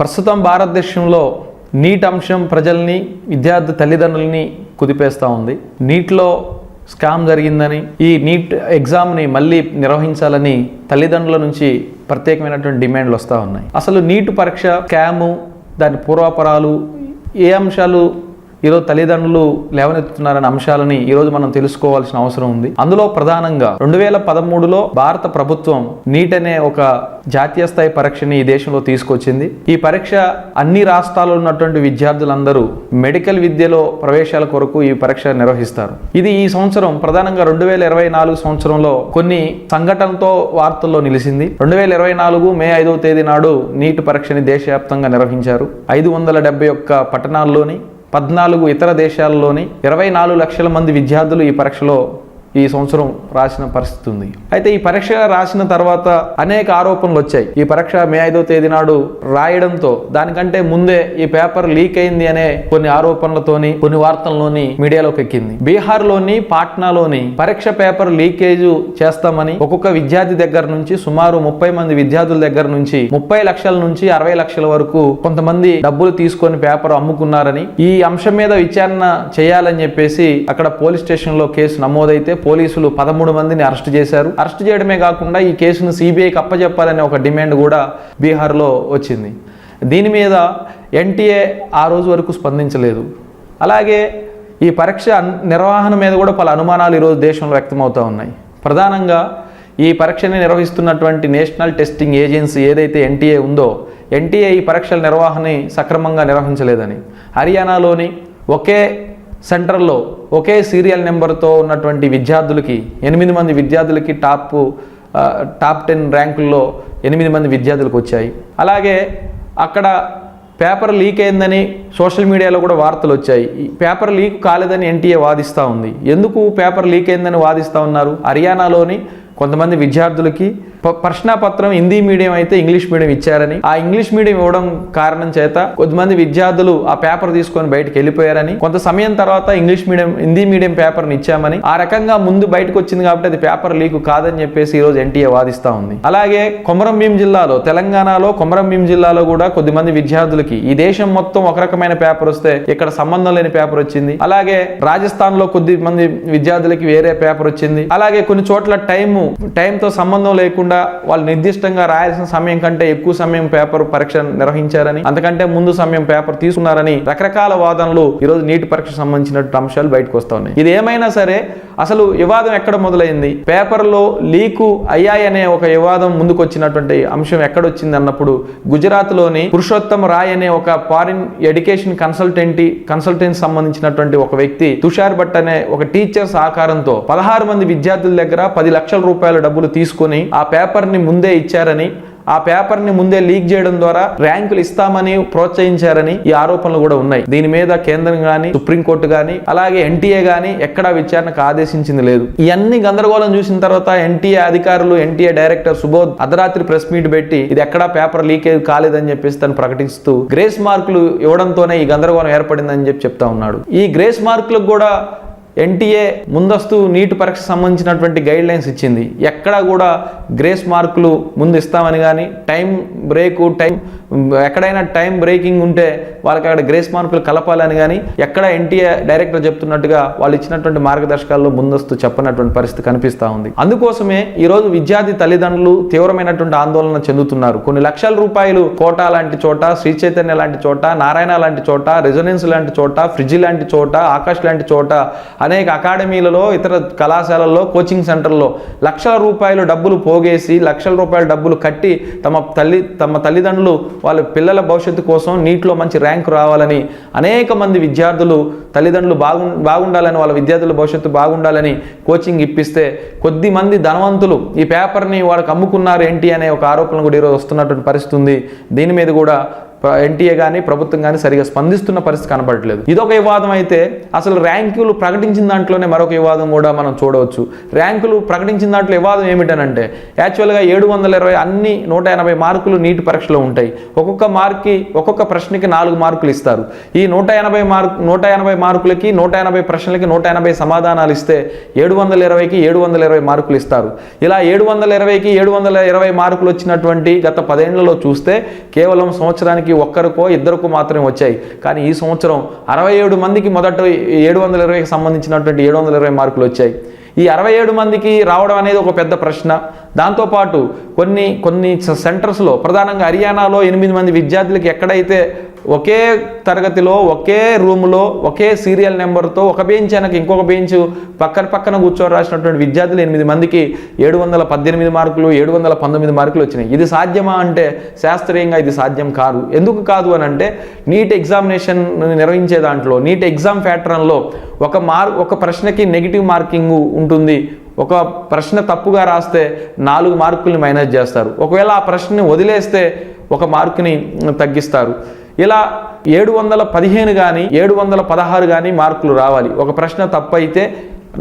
ప్రస్తుతం భారతదేశంలో నీట్ అంశం ప్రజల్ని విద్యార్థి తల్లిదండ్రులని కుదిపేస్తూ ఉంది. నీట్లో స్కామ్ జరిగిందని ఈ నీట్ ఎగ్జామ్ని మళ్ళీ నిర్వహించాలని తల్లిదండ్రుల నుంచి ప్రత్యేకమైనటువంటి డిమాండ్లు వస్తూ ఉన్నాయి. అసలు నీట్ పరీక్ష స్కాము దాని పూర్వాపరాలు ఏ అంశాలు ఈరోజు తల్లిదండ్రులు లేవనెత్తుతున్నారనే అంశాలని ఈరోజు మనం తెలుసుకోవాల్సిన అవసరం ఉంది. అందులో ప్రధానంగా రెండు వేల పదమూడులో భారత ప్రభుత్వం నీట్ అనే ఒక జాతీయ స్థాయి పరీక్షని ఈ దేశంలో తీసుకొచ్చింది. ఈ పరీక్ష అన్ని రాష్ట్రాల్లో ఉన్నటువంటి విద్యార్థులందరూ మెడికల్ విద్యలో ప్రవేశాల కొరకు ఈ పరీక్ష నిర్వహిస్తారు. ఇది ఈ సంవత్సరం ప్రధానంగా రెండు వేల ఇరవై నాలుగు సంవత్సరంలో కొన్ని సంఘటనలతో వార్తల్లో నిలిచింది. రెండు వేల ఇరవై నాలుగు మే ఐదవ తేదీ నాడు నీట్ పరీక్షని దేశవ్యాప్తంగా నిర్వహించారు. ఐదు వందల డెబ్బై ఒక్క పట్టణాల్లోని పద్నాలుగు ఇతర దేశాల్లోని ఇరవై నాలుగు లక్షల మంది విద్యార్థులు ఈ పరీక్షలో ఈ సంవత్సరం రాసిన పరిస్థితి ఉంది. అయితే ఈ పరీక్ష రాసిన తర్వాత అనేక ఆరోపణలు వచ్చాయి. ఈ పరీక్ష మే ఐదో తేదీ నాడు రాయడంతో దానికంటే ముందే ఈ పేపర్ లీక్ అయింది అనే కొన్ని ఆరోపణలతోని కొన్ని వార్తల్లోని మీడియాలోకి ఎక్కింది. బీహార్లోని పాట్నాలోని పరీక్ష పేపర్ లీకేజ్ చేస్తామని ఒక్కొక్క విద్యార్థి దగ్గర నుంచి సుమారు ముప్పై మంది విద్యార్థుల దగ్గర నుంచి ముప్పై లక్షల నుంచి అరవై లక్షల వరకు కొంతమంది డబ్బులు తీసుకొని పేపర్ అమ్ముకున్నారని ఈ అంశం మీద విచారణ చేయాలని చెప్పేసి అక్కడ పోలీస్ స్టేషన్లో కేసు నమోదైతే పోలీసులు పదమూడు మందిని అరెస్ట్ చేశారు. అరెస్ట్ చేయడమే కాకుండా ఈ కేసును సిబిఐకి అప్పచెప్పాలనే ఒక డిమాండ్ కూడా బీహార్లో వచ్చింది. దీని మీద ఎన్టీఏ ఆ రోజు వరకు స్పందించలేదు. అలాగే ఈ పరీక్ష నిర్వహణ మీద కూడా పలు అనుమానాలు ఈరోజు దేశంలో వ్యక్తమవుతూ ఉన్నాయి. ప్రధానంగా ఈ పరీక్షని నిర్వహిస్తున్నటువంటి నేషనల్ టెస్టింగ్ ఏజెన్సీ ఏదైతే ఎన్టీఏ ఉందో ఎన్టీఏ ఈ పరీక్షల నిర్వహణని సక్రమంగా నిర్వహించలేదని. హర్యానాలోని ఒకే సెంటర్లో ఒకే సీరియల్ నెంబర్తో ఉన్నటువంటి విద్యార్థులకి ఎనిమిది మంది విద్యార్థులకి టాప్ టాప్ టెన్ ర్యాంకుల్లో ఎనిమిది మంది విద్యార్థులకు వచ్చాయి. అలాగే అక్కడ పేపర్ లీక్ అయిందని సోషల్ మీడియాలో కూడా వార్తలు వచ్చాయి. పేపర్ లీక్ కాలేదని ఎన్టీఏ వాదిస్తూ ఉంది. ఎందుకు పేపర్ లీక్ అయిందని వాదిస్తూ ఉన్నారు? హర్యానాలోని కొంతమంది విద్యార్థులకి ప్రశ్నపత్రం హిందీ మీడియం అయితే ఇంగ్లీష్ మీడియం ఇచ్చారని. ఆ ఇంగ్లీష్ మీడియం ఇవ్వడం కారణం చేత కొద్దిమంది విద్యార్థులు ఆ పేపర్ తీసుకొని బయటకు వెళ్ళిపోయారని కొంత సమయం తర్వాత ఇంగ్లీష్ మీడియం హిందీ మీడియం పేపర్ని ఇచ్చామని. ఆ రకంగా ముందు బయటకు వచ్చింది కాబట్టి అది పేపర్ లీక్ కాదని చెప్పేసి ఈరోజు ఎన్టీఏ వాదిస్తూ ఉంది. అలాగే కొమరం భీం జిల్లాలో తెలంగాణలో కొమరం భీం జిల్లాలో కూడా కొద్దిమంది విద్యార్థులకి ఈ దేశం మొత్తం ఒక రకమైన పేపర్ వస్తే ఇక్కడ సంబంధం లేని పేపర్ వచ్చింది. అలాగే రాజస్థాన్లో కొద్ది మంది విద్యార్థులకి వేరే పేపర్ వచ్చింది. అలాగే కొన్ని చోట్ల టైము టైంతో సంబంధం లేకుండా వాళ్ళు నిర్దిష్టంగా రాయాల్సిన సమయం కంటే ఎక్కువ సమయం పేపర్ పరీక్ష నిర్వహించారని అంతకంటే ముందు సమయం పేపర్ తీసుకున్నారని రకరకాల వాదనలు ఈరోజు నీటి పరీక్ష సంబంధించిన అంశాలు బయటకు వస్తా ఉన్నాయి. ఇది ఏమైనా సరే అసలు వివాదం ఎక్కడ మొదలైంది? పేపర్లో లీకు అయ్యాయనే ఒక వివాదం ముందుకొచ్చినటువంటి అంశం ఎక్కడొచ్చింది అన్నప్పుడు గుజరాత్లోని పురుషోత్తమ్ రాయ్ అనే ఒక ఫారిన్ ఎడ్యుకేషన్ కన్సల్టెంటీ కన్సల్టెంట్ సంబంధించినటువంటి ఒక వ్యక్తి తుషార్ భట్ అనే ఒక టీచర్ సహకారంతో పదహారు మంది విద్యార్థుల దగ్గర పది లక్షల రూపాయల డబ్బులు తీసుకొని ఆ పేపర్ని ముందే ఇచ్చారని ఆ పేపర్ని ముందే లీక్ చేయడం ద్వారా ర్యాంకులు ఇస్తామని ప్రోత్సహించారని ఈ ఆరోపణలు కూడా ఉన్నాయి. దీని మీద కేంద్రం గాని సుప్రీంకోర్టు గాని అలాగే ఎన్టీఏ గాని ఎక్కడా విచారణకు ఆదేశించింది లేదు. ఇవన్నీ గందరగోళం చూసిన తర్వాత ఎన్టీఏ అధికారులు ఎన్టీఏ డైరెక్టర్ సుబోధ్ అర్ధరాత్రి ప్రెస్ మీట్ పెట్టి ఇది ఎక్కడా పేపర్ లీకేజ్ కాలేదని చెప్పేసి తను ప్రకటిస్తూ గ్రేస్ మార్కులు ఇవ్వడంతోనే ఈ గందరగోళం ఏర్పడిందని చెప్పి చెప్తా ఉన్నాడు. ఈ గ్రేస్ మార్కులకు కూడా ఎన్టీఏ ముందస్తు నీట్ పరీక్ష సంబంధించినటువంటి గైడ్ లైన్స్ ఇచ్చింది. ఎక్కడా కూడా గ్రేస్ మార్కులు ముందు ఇస్తామని కానీ టైం బ్రేకు టైం ఎక్కడైనా టైం బ్రేకింగ్ ఉంటే వాళ్ళకి అక్కడ గ్రేస్ మార్కులు కలపాలని కానీ ఎక్కడ ఎన్టీఏ డైరెక్టర్ చెప్తున్నట్టుగా వాళ్ళు ఇచ్చినటువంటి మార్గదర్శకాల్లో ముందస్తు చెప్పనటువంటి పరిస్థితి కనిపిస్తూ ఉంది. అందుకోసమే ఈరోజు విద్యార్థి తల్లిదండ్రులు తీవ్రమైనటువంటి ఆందోళన చెందుతున్నారు. కొన్ని లక్షల రూపాయలు కోటా లాంటి చోట శ్రీ చైతన్య లాంటి చోట నారాయణ లాంటి చోట రెజొనెన్స్ లాంటి చోట ఫ్రిడ్జ్ లాంటి చోట ఆకాష్ లాంటి చోట అనేక అకాడమీలలో ఇతర కళాశాలల్లో కోచింగ్ సెంటర్లో లక్షల రూపాయలు డబ్బులు పోగేసి లక్షల రూపాయల డబ్బులు కట్టి తమ తల్లి తమ తల్లిదండ్రులు వాళ్ళ పిల్లల భవిష్యత్తు కోసం నీటిలో మంచి ర్యాంకు రావాలని అనేక మంది విద్యార్థులు తల్లిదండ్రులు బాగు బాగుండాలని వాళ్ళ విద్యార్థుల భవిష్యత్తు బాగుండాలని కోచింగ్ ఇప్పిస్తే కొద్ది మంది ధనవంతులు ఈ పేపర్ని వాళ్ళకి అమ్ముకున్నారు ఏంటి అనే ఒక ఆరోపణలు కూడా ఈరోజు వస్తున్నటువంటి పరిస్థితి ఉంది. దీని మీద కూడా ఎన్టీఏ కానీ ప్రభుత్వం కానీ సరిగా స్పందిస్తున్న పరిస్థితి కనబడట్లేదు. ఇదొక వివాదం అయితే అసలు ర్యాంకులు ప్రకటించిన దాంట్లోనే మరొక వివాదం కూడా మనం చూడవచ్చు. ర్యాంకులు ప్రకటించిన దాంట్లో వివాదం ఏమిటనంటే యాక్చువల్గా ఏడు వందల ఇరవై అన్ని నూట ఎనభై మార్కులు నీటి పరీక్షలో ఉంటాయి. ఒక్కొక్క మార్క్కి ఒక్కొక్క ప్రశ్నకి నాలుగు మార్కులు ఇస్తారు. ఈ నూట ఎనభై మార్క్ నూట ఎనభై మార్కులకి నూట ఎనభై ప్రశ్నలకి నూట ఎనభై సమాధానాలు ఇస్తే ఏడు వందల ఇరవైకి ఏడు వందల ఇరవై మార్కులు ఇస్తారు. ఇలా ఏడు వందల ఇరవైకి ఏడు వందల ఇరవై మార్కులు వచ్చినటువంటి గత పదేళ్ళలో చూస్తే కేవలం సంవత్సరానికి ఒక్కరికో ఇద్దరికో మాత్రమే వచ్చాయి. కానీ ఈ సంవత్సరం అరవై ఏడు మందికి మొదట ఏడు వందల ఇరవైకి సంబంధించినటువంటి ఏడు వందల ఇరవై మార్కులు వచ్చాయి. ఈ అరవై ఏడు మందికి రావడం అనేది ఒక పెద్ద ప్రశ్న. దాంతోపాటు కొన్ని కొన్ని సెంటర్స్లో ప్రధానంగా హర్యానాలో ఎనిమిది మంది విద్యార్థులకి ఎక్కడైతే ఒకే తరగతిలో ఒకే రూమ్లో ఒకే సీరియల్ నెంబర్తో ఒక బెంచ్ వెనక ఇంకొక బెంచ్ పక్కన పక్కన కూర్చొని రాసినటువంటి విద్యార్థులు ఎనిమిది మందికి ఏడు వందల పద్దెనిమిది మార్కులు ఏడు వందల పంతొమ్మిది మార్కులు వచ్చినాయి. ఇది సాధ్యమా అంటే శాస్త్రీయంగా ఇది సాధ్యం కాదు. ఎందుకు కాదు అని అంటే నీట్ ఎగ్జామినేషన్ నిర్వహించే దాంట్లో నీట్ ఎగ్జామ్ ప్యాటర్న్లో ఒక మార్ ఒక ప్రశ్నకి నెగిటివ్ మార్కింగ్ ఉంటుంది. ఒక ప్రశ్న తప్పుగా రాస్తే నాలుగు మార్కుల్ని మైనస్ చేస్తారు. ఒకవేళ ఆ ప్రశ్నని వదిలేస్తే ఒక మార్కుని తగ్గిస్తారు. ఇలా ఏడు వందల పదిహేను కానీ ఏడు వందల పదహారు కానీ మార్కులు రావాలి. ఒక ప్రశ్న తప్పైతే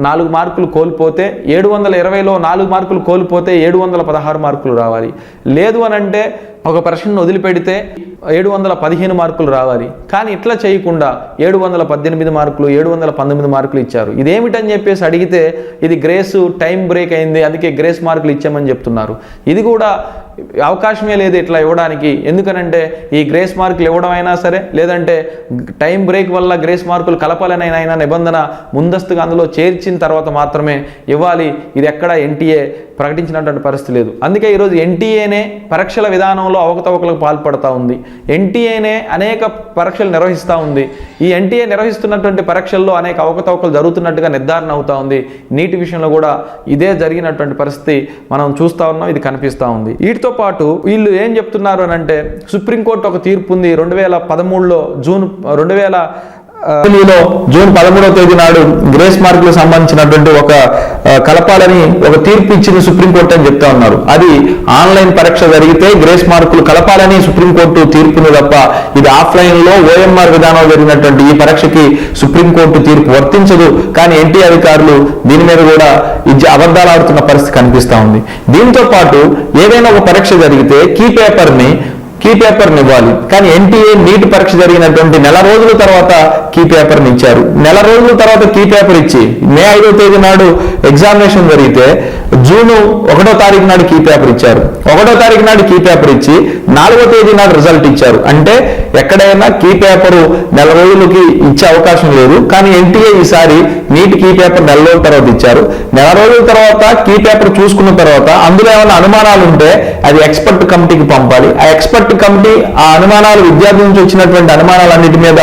నాలుగు మార్కులు కోల్పోతే ఏడు వందల ఇరవైలో నాలుగు మార్కులు కోల్పోతే ఏడు వందల పదహారు మార్కులు రావాలి. లేదు అని అంటే ఒక ప్రశ్నను వదిలిపెడితే ఏడు వందల పదిహేను మార్కులు రావాలి. కానీ ఇట్లా చేయకుండా ఏడు వందల పద్దెనిమిది మార్కులు ఏడు వందల పంతొమ్మిది మార్కులు ఇచ్చారు. ఇదేమిటని చెప్పేసి అడిగితే ఇది గ్రేస్ టైం బ్రేక్ అయింది అందుకే గ్రేస్ మార్కులు ఇచ్చామని చెప్తున్నారు. ఇది కూడా అవకాశమే లేదు ఇట్లా ఇవ్వడానికి. ఎందుకనంటే ఈ గ్రేస్ మార్కులు ఇవ్వడం అయినా సరే లేదంటే టైం బ్రేక్ వల్ల గ్రేస్ మార్కులు కలపాలనైనా నిబంధన ముందస్తుగా అందులో చేర్చిన తర్వాత మాత్రమే ఇవ్వాలి. ఇది ఎక్కడ ఎన్టీఏ ప్రకటించినటువంటి పరిస్థితి లేదు. అందుకే ఈరోజు ఎన్టీఏనే పరీక్షల విధానంలో అవకతవకలకు పాల్పడతా ఉంది. ఎన్టీఏనే అనేక పరీక్షలు నిర్వహిస్తూ ఉంది. ఈ ఎన్టీఏ నిర్వహిస్తున్నటువంటి పరీక్షల్లో అనేక అవకతవకలు జరుగుతున్నట్టుగా నిర్ధారణ అవుతా ఉంది. నీటి విషయంలో కూడా ఇదే జరిగినటువంటి పరిస్థితి మనం చూస్తూ ఉన్నాం ఇది కనిపిస్తూ ఉంది. వీటితో పాటు వీళ్ళు ఏం చెప్తున్నారు అని అంటే సుప్రీంకోర్టు ఒక తీర్పు ఉంది. రెండు వేల పదమూడులో జూన్ రెండు వేల ఢిల్లీలో జూన్ పదమూడవ తేదీ నాడు గ్రేస్ మార్కులకు సంబంధించినటువంటి ఒక కలపాలని ఒక తీర్పు ఇచ్చింది సుప్రీంకోర్టు అని చెప్తా ఉన్నారు. అది ఆన్లైన్ పరీక్ష జరిగితే గ్రేస్ మార్కులు కలపాలని సుప్రీంకోర్టు తీర్పుని తప్ప ఇది ఆఫ్లైన్లో ఓఎంఆర్ విధానం జరిగినటువంటి ఈ పరీక్షకి సుప్రీంకోర్టు తీర్పు వర్తించదు. కానీ ఎన్టీ అధికారులు దీని మీద కూడా ఇది అబద్ధాలు ఆడుతున్న పరిస్థితి కనిపిస్తా ఉంది. దీంతో పాటు ఏదైనా ఒక పరీక్ష జరిగితే కీ పేపర్ని కీ పేపర్ని ఇవ్వాలి కానీ ఎన్టీఏ నీట్ పరీక్ష జరిగినటువంటి నెల రోజుల తర్వాత కీ పేపర్ని ఇచ్చారు నెల రోజుల తర్వాత కీ పేపర్ ఇచ్చి మే ఐదో తేదీ నాడు ఎగ్జామినేషన్ జరిగితే జూన్ ఒకటో తారీఖు నాడు కీ పేపర్ ఇచ్చారు. ఒకటో తారీఖు నాడు కీ పేపర్ ఇచ్చి నాలుగో తేదీ నాడు రిజల్ట్ ఇచ్చారు. అంటే ఎక్కడైనా కీ పేపరు నెల రోజులకి ఇచ్చే అవకాశం లేదు. కానీ ఎన్టీఏ ఈసారి నీట్ కీ పేపర్ నెల రోజుల తర్వాత ఇచ్చారు. నెల రోజుల తర్వాత కీ పేపర్ చూసుకున్న తర్వాత అందులో ఏమైనా అనుమానాలు ఉంటే అది ఎక్స్పర్ట్ కమిటీకి పంపాలి. ఆ ఎక్స్పర్ట్ కమిటీ ఆ అనుమానాలు విద్యార్థి నుంచి వచ్చినటువంటి అనుమానాలన్నిటి మీద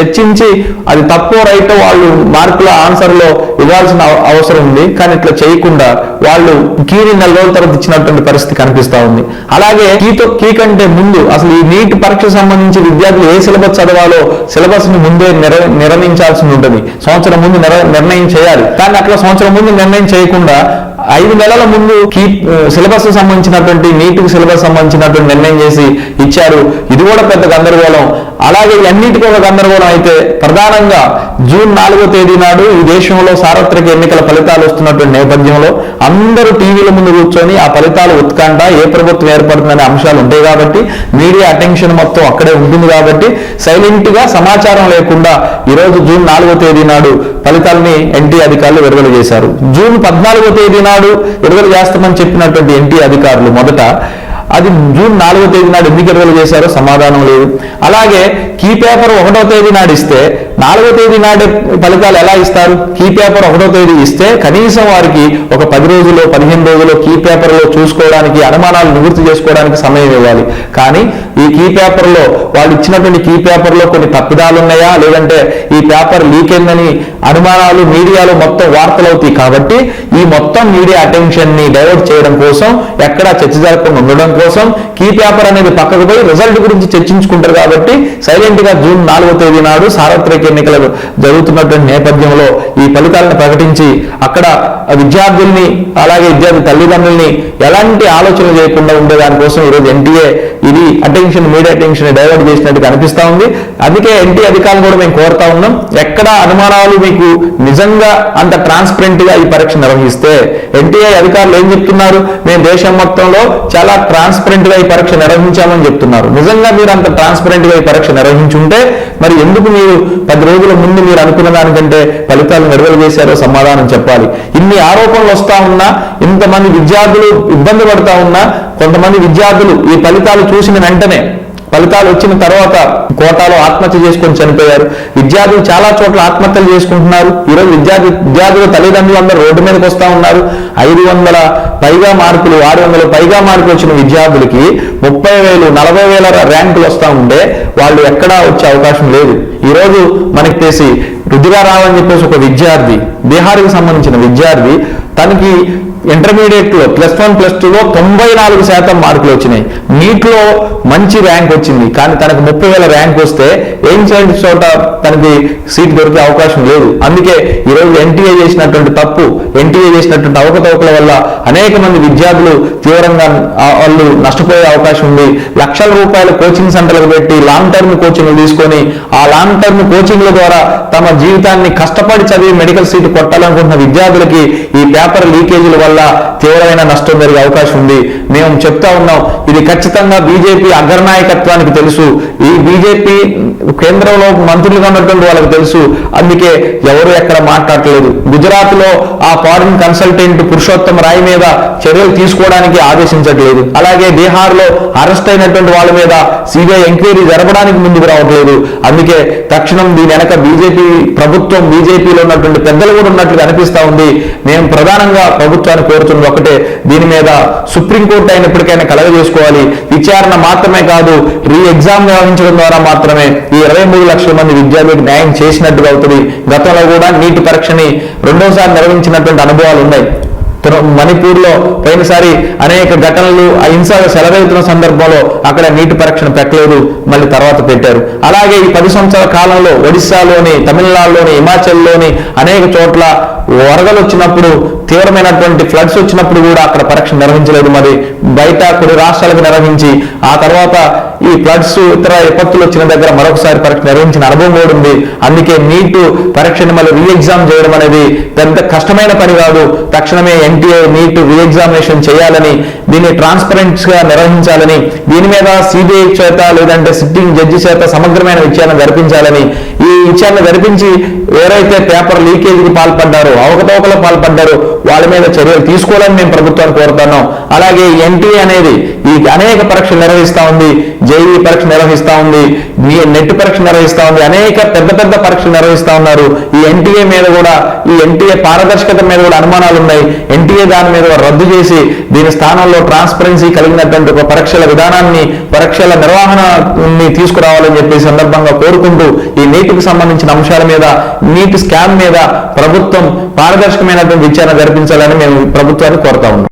చర్చించి అది తక్కువ రైట్ వాళ్ళు మార్కుల ఆన్సర్లో ఇవ్వాల్సిన అవ- అవసరం ఉంది. కానీ ఇట్లా చేయకుండా వాళ్ళు కీని నెల రోజుల తర్వాత ఇచ్చినటువంటి పరిస్థితి కనిపిస్తా ఉంది. అలాగే కీతో కీ కంటే ముందు అసలు ఈ నీట్ పరీక్ష సంబంధించి విద్యార్థులు ఏ సిలబస్ చదవాలో సిలబస్ని ముందే నిర నిర్ణయించాల్సి ఉంటుంది. సంవత్సరం ముందు నిర- నిర్ణయం చేయాలి. కానీ అట్లా సంవత్సరం ముందు నిర్ణయం చేయకుండా ఐదు నెలల ముందు కీ సిలబస్ సంబంధించినటువంటి నీట్ సిలబస్ సంబంధించినటువంటి నిర్ణయం చేసి ఇచ్చారు. ఇది కూడా పెద్ద గందరగోళం. అలాగే అన్నిటికీ ఒక గందరగోళం అయితే ప్రధానంగా జూన్ నాలుగో తేదీ నాడు ఈ దేశంలో సార్వత్రిక ఎన్నికల ఫలితాలు వస్తున్నటువంటి నేపథ్యంలో అందరూ టీవీల ముందు కూర్చొని ఆ ఫలితాలు ఉత్కంఠ ఏ ప్రభుత్వం ఏర్పడుతుందనే అంశాలు ఉంటాయి కాబట్టి మీడియా అటెన్షన్ మొత్తం అక్కడే ఉంటుంది కాబట్టి సైలెంట్గా సమాచారం లేకుండా ఈరోజు జూన్ నాలుగో తేదీ నాడు ఫలితాలని ఎన్టీ అధికారులు విడుదల చేశారు. జూన్ పద్నాలుగో తేదీ నాడు విడుదల చేస్తామని చెప్పినటువంటి ఎన్టీ అధికారులు మొదట అది జూన్ నాలుగో తేదీ నాడు ఎందుకు విడుదల చేశారో సమాధానం లేదు. అలాగే కీ పేపర్ ఒకటో తేదీ నాడు ఇస్తే నాలుగో తేదీ నాడే ఫలితాలు ఎలా ఇస్తారు? కీ పేపర్ ఒకటో తేదీ ఇస్తే కనీసం వారికి ఒక పది రోజులు పదిహేను రోజులు కీ పేపర్లో చూసుకోవడానికి అనుమానాలు నివృత్తి చేసుకోవడానికి సమయం ఇవ్వాలి. కానీ ఈ కీ పేపర్లో వాళ్ళు ఇచ్చినటువంటి కీ పేపర్లో కొన్ని తప్పిదాలు ఉన్నాయా? లేదంటే ఈ పేపర్ లీక్ అయిందని అనుమానాలు మీడియాలో మొత్తం వార్తలు అవుతాయి కాబట్టి ఈ మొత్తం మీడియా అటెన్షన్ని డైవర్ట్ చేయడం కోసం ఎక్కడా చర్చ జరగకుండా ఉండడం కోసం కీ పేపర్ అనేది పక్కకు పోయి రిజల్ట్ గురించి చర్చించుకుంటారు కాబట్టి సైలెంట్గా జూన్ నాలుగో తేదీ నాడు సార్వత్రిక ఎన్నికలు జరుగుతున్నటువంటి నేపథ్యంలో ఈ ఫలితాలను ప్రకటించి అక్కడ విద్యార్థుల్ని అలాగే విద్యార్థి తల్లిదండ్రుల్ని ఎలాంటి ఆలోచన చేయకుండా ఉండే దానికోసం ఈరోజు ఎన్టీఏ ఇది అటెన్షన్ మీడియా అటెన్షన్ డైవర్ట్ చేసినట్టు అనిపిస్తూ ఉంది. అందుకే ఎన్టీ అధికారులు కూడా మేము కోరుతా ఉన్నాం ఎక్కడ అనుమానాలు మీకు నిజంగా అంత ట్రాన్స్పరెంట్గా ఈ పరీక్ష నిర్వహిస్తే? ఎన్టీఐ అధికారులు ఏం చెప్తున్నారు? మేము దేశం మొత్తంలో చాలా ట్రాన్స్పరెంట్గా ఈ పరీక్ష నిర్వహించామని చెప్తున్నారు. నిజంగా మీరు అంత ట్రాన్స్పరెంట్గా ఈ పరీక్ష నిర్వహించుంటే మరి ఎందుకు మీరు పది రోజుల ముందు మీరు అనుకున్న దానికంటే ఫలితాలు విడుదల చేశారో సమాధానం చెప్పాలి. ఇన్ని ఆరోపణలు వస్తా ఉన్నా ఇంతమంది విద్యార్థులు ఇబ్బంది పడతా ఉన్నా కొంతమంది విద్యార్థులు ఈ ఫలితాలు చూసిన వెంటనే ఫలితాలు వచ్చిన తర్వాత కోటాలో ఆత్మహత్య చేసుకొని చనిపోయారు. విద్యార్థులు చాలా చోట్ల ఆత్మహత్యలు చేసుకుంటున్నారు. ఈరోజు విద్యార్థి విద్యార్థుల తల్లిదండ్రులు అందరూ రోడ్డు మీదకి వస్తూ ఉన్నారు. ఐదు వందల పైగా మార్కులు ఆరు వందల పైగా మార్కులు వచ్చిన విద్యార్థులకి ముప్పై వేలు నలభై వేల ర్యాంకులు వస్తూ ఉండే వాళ్ళు ఎక్కడా వచ్చే అవకాశం లేదు. ఈరోజు మనకి తెలిసి రుద్రారావు అని చెప్పేసి ఒక విద్యార్థి బీహార్కి సంబంధించిన విద్యార్థి తనకి ఇంటర్మీడియట్లో ప్లస్ వన్ ప్లస్ టూలో తొంభై నాలుగు శాతం మార్కులు వచ్చినాయి. నీట్లో మంచి ర్యాంక్ వచ్చింది. కానీ తనకు ముప్పై వేల ర్యాంక్ వస్తే ఏం చేయండి చోట? తనకి సీట్ దొరికే అవకాశం లేదు. అందుకే ఈరోజు ఎన్టీఏ చేసినటువంటి తప్పు ఎన్టీఏ చేసినటువంటి అవకతవకల వల్ల అనేక మంది విద్యార్థులు తీవ్రంగా వాళ్ళు నష్టపోయే అవకాశం ఉంది. లక్షల రూపాయల కోచింగ్ సెంటర్లకు పెట్టి లాంగ్ టర్మ్ కోచింగ్లు తీసుకొని ఆ లాంగ్ టర్మ్ కోచింగ్ల ద్వారా తమ జీవితాన్ని కష్టపడి చదివి మెడికల్ సీట్ కొట్టాలనుకుంటున్న విద్యార్థులకి ఈ పేపర్ లీకేజీల వల్ల తీవ్రమైన నష్టం జరిగే అవకాశం ఉంది. మేము చెప్తా ఉన్నాం ఇది ఖచ్చితంగా బీజేపీ అగ్రనాయకత్వానికి తెలుసు. ఈ బీజేపీ కేంద్రంలో మంత్రులుగా ఉన్నటువంటి వాళ్ళకి తెలుసు. అందుకే ఎవరు ఎక్కడ మాట్లాడలేదు గుజరాత్లో ఆ ఫారిన్ కన్సల్టెంట్ పురుషోత్తమ రాయ్ మీద చర్యలు తీసుకోవడానికి ఆదేశించట్లేదు. అలాగే బీహార్లో అరెస్ట్ అయినటువంటి వాళ్ళ మీద సిబిఐ ఎంక్వైరీ జరపడానికి ముందుకు రావట్లేదు. అందుకే తక్షణం దీని వెనక బీజేపీ ప్రభుత్వం బీజేపీలో ఉన్నటువంటి పెద్దలు కూడా ఉన్నట్లు అనిపిస్తా ఉంది. మేము ప్రధానంగా ప్రభుత్వాన్ని కోరుతున్నది ఒకటే. దీని మీద సుప్రీంకోర్టు అయినప్పటికైనా కలగజేసుకోవాలి విచారణ మాత్రమే కాదు రీ ఎగ్జామ్ నిర్వహించడం ద్వారా మాత్రమే ఈ ఇరవై మూడు లక్షల మంది విద్యార్థులకు న్యాయం చేసినట్టుగా అవుతుంది. గతంలో కూడా నీటి పరీక్షని రెండోసారి నిర్వహించినటువంటి అనుభవాలు ఉన్నాయి. మణిపూర్లో పోయినసారి అనేక ఘటనలు హింసలు సెలవెళ్తున్న సందర్భంలో అక్కడ నీటి పరీక్షను పెట్టలేదు మళ్ళీ తర్వాత పెట్టారు. అలాగే ఈ పది సంవత్సరాల కాలంలో ఒడిశాలోని తమిళనాడులోని హిమాచల్లోని అనేక చోట్ల వరదలు వచ్చినప్పుడు తీవ్రమైనటువంటి ఫ్లడ్స్ వచ్చినప్పుడు కూడా అక్కడ పరీక్ష నిర్వహించలేదు. మరి బయట కొన్ని రాష్ట్రాలకు నిర్వహించి ఆ తర్వాత ఈ ఫ్లడ్స్ ఇతర విపత్తులు వచ్చిన దగ్గర మరొకసారి పరీక్ష నిర్వహించిన అనుభవం కూడా ఉంది. అందుకే నీట్ పరీక్షను మళ్ళీ రీ ఎగ్జామ్ చేయడం అనేది పెద్ద కష్టమైన పని కాదు. తక్షణమే ఎన్టీఏ నీట్ రీ ఎగ్జామినేషన్ చేయాలని దీన్ని ట్రాన్స్పరెంట్గా నిర్వహించాలని దీని మీద సిబిఐ చేత లేదంటే సిట్టింగ్ జడ్జి చేత సమగ్రమైన విచారణ జరిపించాలని ఈ విచారణ జరిపించి ఎవరైతే పేపర్ లీకేజీకి పాల్పడ్డారో అవకతవకలు పాల్పడ్డారో వాళ్ళ మీద చర్యలు తీసుకోవాలని మేము ప్రభుత్వాన్ని కోరుతున్నాం. అలాగే ఎన్టీఏ అనేది ఈ అనేక పరీక్షలు నిర్వహిస్తా ఉంది జేఈ పరీక్ష నిర్వహిస్తూ ఉంది నెట్ పరీక్ష నిర్వహిస్తా ఉంది. అనేక పెద్ద పెద్ద పరీక్షలు నిర్వహిస్తా ఉన్నారు. ఈ ఎన్టీఏ మీద కూడా ఈ ఎన్టీఏ పారదర్శకత మీద కూడా అనుమానాలు ఉన్నాయి. ఎన్టీఏ దాని మీద రద్దు చేసి దీని స్థానంలో ట్రాన్స్పరెన్సీ కలిగినటువంటి ఒక పరీక్షల విధానాన్ని పరీక్షల నిర్వహణని తీసుకురావాలని చెప్పి సందర్భంగా కోరుకుంటూ ఈ నీటికి సంబంధించిన అంశాల మీద నీటి స్కామ్ మీద ప్రభుత్వం పారదర్శకమైనటువంటి విచారణ జరిపించాలని మేము ప్రభుత్వాన్ని కోరుతా ఉన్నాం.